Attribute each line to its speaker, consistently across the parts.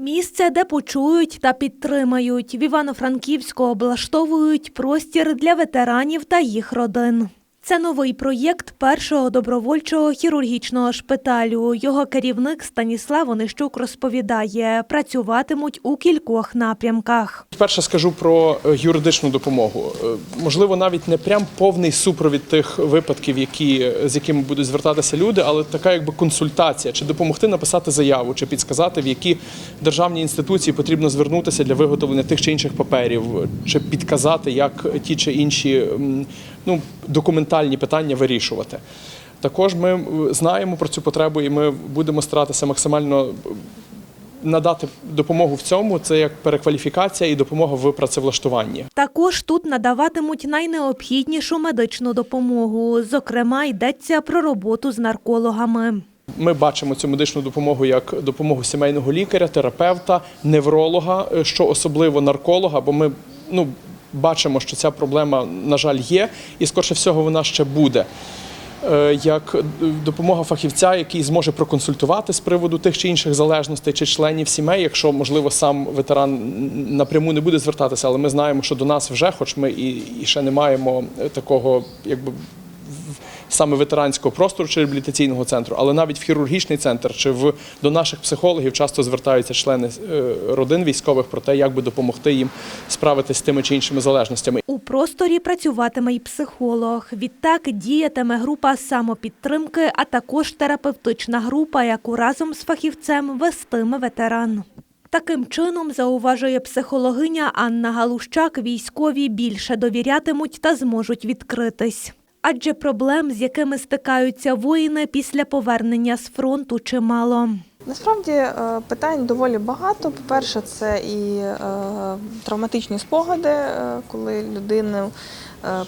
Speaker 1: Місце, де почують та підтримають. В Івано-Франківську облаштовують простір для ветеранів та їх родин. Це новий проєкт першого добровольчого хірургічного шпиталю. Його керівник Станіслав Онищук розповідає, працюватимуть у кількох напрямках.
Speaker 2: Перше скажу про е, юридичну допомогу. Е, Можливо, навіть не прям повний супровід тих випадків, які, з якими будуть звертатися люди, але така якби консультація, чи допомогти написати заяву, чи підсказати, в які державні інституції потрібно звернутися для виготовлення тих чи інших паперів, чи підказати, як ті чи інші ну, документальні питання вирішувати. Також ми е, знаємо про цю потребу, і ми будемо старатися максимально надати допомогу в цьому. Це як перекваліфікація і допомога в працевлаштуванні.
Speaker 1: Також тут надаватимуть найнеобхіднішу медичну допомогу. Зокрема, йдеться про роботу з наркологами.
Speaker 2: Ми бачимо цю медичну допомогу як допомогу сімейного лікаря, терапевта, невролога, е, що особливо нарколога, бо ми ну, бачимо, що ця проблема, на жаль, є, і скорше всього вона ще буде. Е, Як допомога фахівця, який зможе проконсультувати з приводу тих чи інших залежностей чи членів сімей, якщо можливо сам ветеран напряму не буде звертатися, але ми знаємо, що до нас вже, хоч ми і, ще не маємо такого, якби саме ветеранського простору чи реабілітаційного центру, але навіть в хірургічний центр чи в до наших психологів часто звертаються члени е, родин військових про те, як би допомогти їм справитися з тими чи іншими залежностями.
Speaker 1: У просторі працюватиме й психолог. Відтак діятиме група самопідтримки, а також терапевтична група, яку разом з фахівцем вестиме ветеран. Таким чином, зауважує психологиня Анна Галущак, військові більше довірятимуть та зможуть відкритись. Адже проблем, з якими стикаються воїни після повернення з фронту, чимало.
Speaker 3: Насправді е, питань доволі багато. По-перше, це і е, травматичні спогади, е, коли людину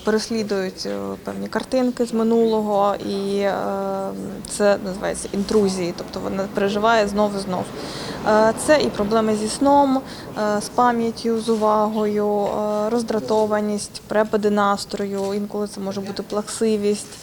Speaker 3: переслідують певні картинки з минулого, і це називається інтрузії, тобто вона переживає знову і знов. Це і проблеми зі сном, з пам'яттю, з увагою, роздратованість, препади настрою, інколи це може бути плаксивість.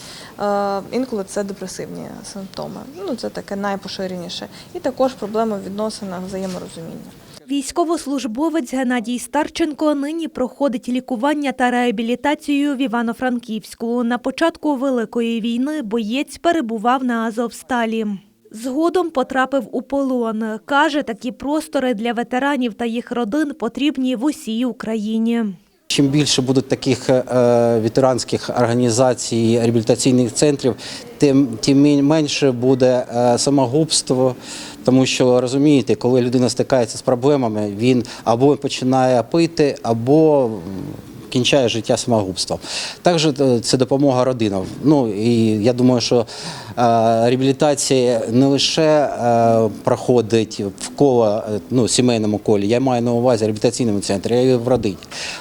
Speaker 3: Інколи це депресивні симптоми. Ну це таке найпоширеніше. І також проблеми в відносинах взаєморозуміння.
Speaker 1: Військовослужбовець Геннадій Старченко нині проходить лікування та реабілітацію в Івано-Франківську. На початку Великої війни боєць перебував на Азовсталі. Згодом потрапив у полон. Каже, такі простори для ветеранів та їх родин потрібні в усій Україні.
Speaker 4: Чим більше будуть таких е, ветеранських організацій, реабілітаційних центрів, тим, тим менше буде е, самогубство. Тому що розумієте, коли людина стикається з проблемами, він або починає пити, або кінчає життя самогубством. Також е, це допомога родинам. Ну і я думаю, що е, реабілітація не лише е, проходить в коло ну, сімейному колі, я маю на увазі реабілітаційному центрі, а й в родині.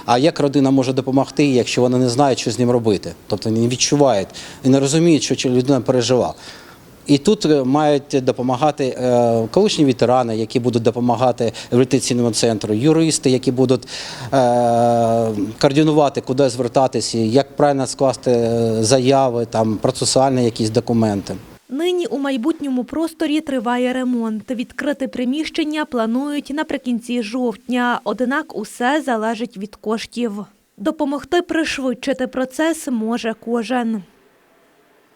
Speaker 4: А як родина може допомогти, якщо вона не знає, що з ним робити? Тобто не відчувають і не розуміють, що людина пережила. І тут е, мають допомагати е, колишні ветерани, які будуть допомагати реабілітаційному центру, юристи, які будуть е, координувати, куди звертатися, як правильно скласти заяви, там процесуальні якісь документи.
Speaker 1: Нині у майбутньому просторі триває ремонт. Відкрити приміщення планують наприкінці жовтня, однак усе залежить від коштів. Допомогти пришвидшити процес може кожен.